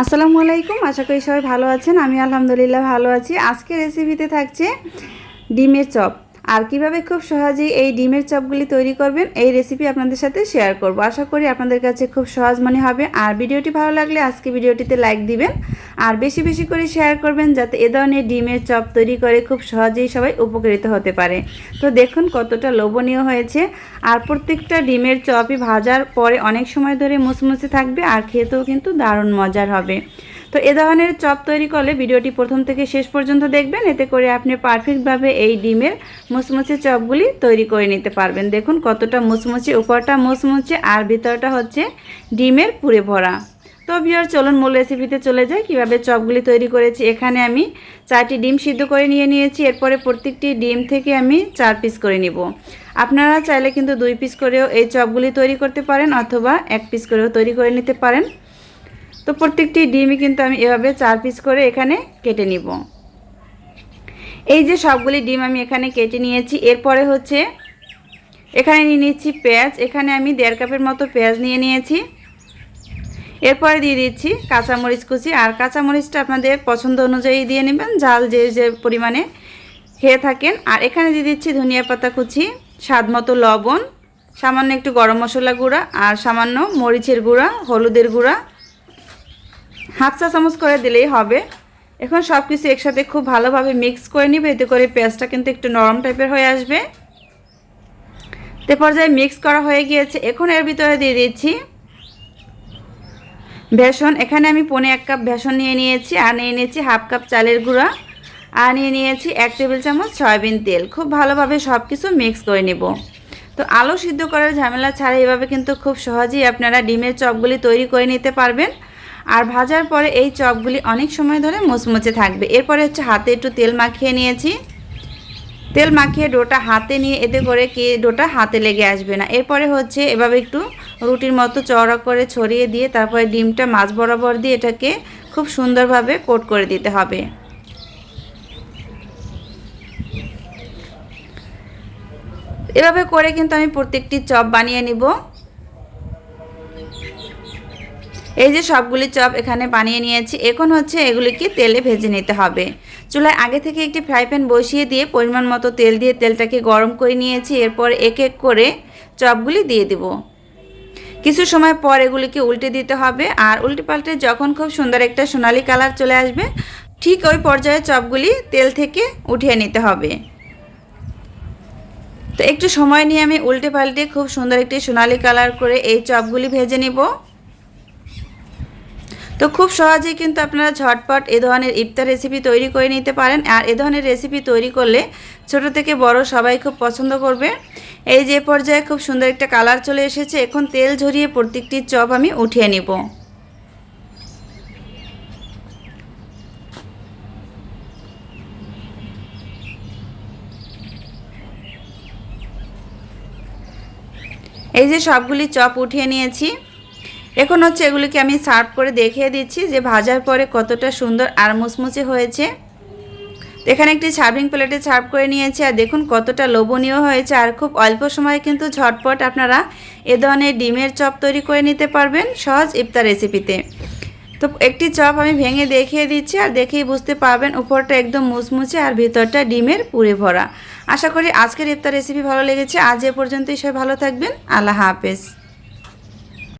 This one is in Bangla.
আসসালামু আলাইকুম, আশা করি সবাই ভালো আছেন। আমি আলহামদুলিল্লাহ ভালো আছি। আজকে রেসিপিতে থাকছে ডিমের চপ। আর কীভাবে খুব সহজেই এই ডিমের চপগুলি তৈরি করবেন, এই রেসিপি আপনাদের সাথে শেয়ার করব। আশা করি আপনাদের কাছে খুব সহজ মনে হবে। আর ভিডিওটি ভালো লাগলে আজকে ভিডিওটিতে লাইক দিবেন। আর বেশি বেশি করে শেয়ার করবেন যাতে এ ধরনের ডিমের চপ তৈরি করে খুব সহজেই সবাই উপকৃত হতে পারে। তো দেখুন কতটা লোভনীয় হয়েছে। আর প্রত্যেকটা ডিমের চপই ভাজার পরে অনেক সময় ধরে মুসমুসে থাকবে আর খেতেও কিন্তু দারুণ মজার হবে। তো এ ধরনের চপ তৈরি করলে ভিডিওটি প্রথম থেকে শেষ পর্যন্ত দেখবেন। এতে করে আপনি পারফেক্টভাবে এই ডিমের মুচমুচে চপগুলি তৈরি করে নিতে পারবেন। দেখুন কতটা মুচমুচে উপরটা মুচমুচে আর ভিতরটা হচ্ছে ডিমের পুরে ভরা। তো ভিওর চলুন মূল রেসিপিতে চলে যাই। কীভাবে চপগুলি তৈরি করেছি, এখানে আমি চারটি ডিম সিদ্ধ করে নিয়ে নিয়েছি। এরপরে প্রত্যেকটি ডিম থেকে আমি চার পিস করে নিব। আপনারা চাইলে কিন্তু দুই পিস করেও এই চপগুলি তৈরি করতে পারেন, অথবা এক পিস করেও তৈরি করে নিতে পারেন। তো প্রত্যেকটি ডিমই কিন্তু আমি এভাবে চার পিস করে এখানে কেটে নিব। এই যে সবগুলি ডিম আমি এখানে কেটে নিয়েছি। এরপরে হচ্ছে, এখানে নিয়ে নিচ্ছি পেঁয়াজ। এখানে আমি দেড় কাপের মতো পেঁয়াজ নিয়ে নিয়েছি। এরপরে দিয়ে দিচ্ছি কাঁচামরিচ কুচি। আর কাঁচামরিচটা আপনাদের পছন্দ অনুযায়ী দিয়ে নেবেন, ঝাল যে যে পরিমাণে খেয়ে থাকেন। আর এখানে দিয়ে দিচ্ছি ধনিয়া পাতা কুচি স্বাদ মতো লবণ, সামান্য একটু গরম মশলা গুঁড়া আর সামান্য মরিচের গুঁড়া, হলুদের গুঁড়া। হাফ চা চামচ করে দিলেই হবে। এখন সব কিছু একসাথে খুব ভালোভাবে মিক্স করে নিবে, এতে করে পেঁয়াজটা কিন্তু একটু নরম টাইপের হয়ে আসবে। তে পর্যায়ে মিক্স করা হয়ে গিয়েছে। এখন এর ভিতরে দিয়ে দিচ্ছি বেসন, এখানে আমি পনে এক কাপ বেসন নিয়ে নিয়েছি, আর নিয়ে নিয়েছি হাফ কাপ চালের গুঁড়া, আর নিয়ে নিয়েছি এক টেবিল চামচ সয়াবিন তেল। খুব ভালোভাবে সব কিছু মিক্স করে নেব। তো আলু সিদ্ধ করার ঝামেলা ছাড়া এভাবে কিন্তু খুব সহজেই আপনারা ডিমের চপগুলি তৈরি করে নিতে পারবেন। আর ভাজার পরে এই চপগুলি অনেক সময় ধরে মুচমুচে থাকবে। এরপরে হচ্ছে হাতে একটু তেল মাখিয়ে নিয়েছি। তেল মাখিয়ে ডোটা হাতে নিয়ে এতে করে কি, ডোটা হাতে লেগে আসবে না। এরপরে হচ্ছে এভাবে একটু রুটির মতো চওড়া করে ছড়িয়ে দিয়ে তারপরে ডিমটা মাছ বরাবর দিয়ে এটাকে খুব সুন্দরভাবে কোট করে দিতে হবে। এভাবে করে কিন্তু আমি প্রত্যেকটি চপ বানিয়ে নিব। এই যে সবগুলি চপ এখানে বানিয়ে নিয়েছি, এখন হচ্ছে এগুলিকে তেলে ভেজে নিতে হবে। চুলায় আগে থেকে একটি ফ্রাই প্যান বসিয়ে দিয়ে পরিমাণ মতো তেল দিয়ে তেলটাকে গরম করে নিয়েছি, এরপর এক এক করে চপগুলি দিয়ে দেব। কিছু সময় পর এগুলিকে উল্টে দিতে হবে আর উল্টে পাল্টে যখন খুব সুন্দর একটা সোনালি কালার চলে আসবে, ঠিক ওই পর্যায়ে চপগুলি তেল থেকে উঠিয়ে নিতে হবে। তো একটু সময় নিয়ে আমি উল্টে পাল্টে খুব সুন্দর একটি সোনালি কালার করে এই চপগুলি ভেজে নিব। তো খুব সহজেই কিন্তু আপনারা ঝটপট এ ধরনের ইফতার রেসিপি তৈরি করে নিতে পারেন। আর এ ধরনের রেসিপি তৈরি করলে ছোট থেকে বড় সবাই খুব পছন্দ করবে। এই যে পর্যায়ে খুব সুন্দর একটা কালার চলে এসেছে। এখন তেল ঝরিয়ে প্রত্যেকটি চপ আমি উঠিয়ে নিব। এই যে সবগুলি চপ উঠিয়ে নিয়েছি। এখন হচ্ছে এগুলিকে আমি সার্ভ করে দেখিয়ে দিচ্ছি যে ভাজার পরে কতটা সুন্দর আর মুচমুচে হয়েছে। এখানে একটি সার্ভিং প্লেটে সার্ভ করে নিয়েছি আর দেখুন কতটা লোভনীয় হয়েছে আর খুব অল্প সময়ে কিন্তু ঝটপট আপনারা এ ধরনের ডিমের চপ তৈরি করে নিতে পারবেন সহজ ইফতার রেসিপিতে। তো একটি চপ আমি ভেঙে দেখিয়ে দিচ্ছি আর দেখেই বুঝতে পারবেন উপরটা একদম মুচমুচে আর ভিতরটা ডিমের পুরে ভরা। আশা করি আজকের ইফতার রেসিপি ভালো লেগেছে। আজ এ পর্যন্তই সবাই ভালো থাকবেন। আল্লাহ হাফেজ।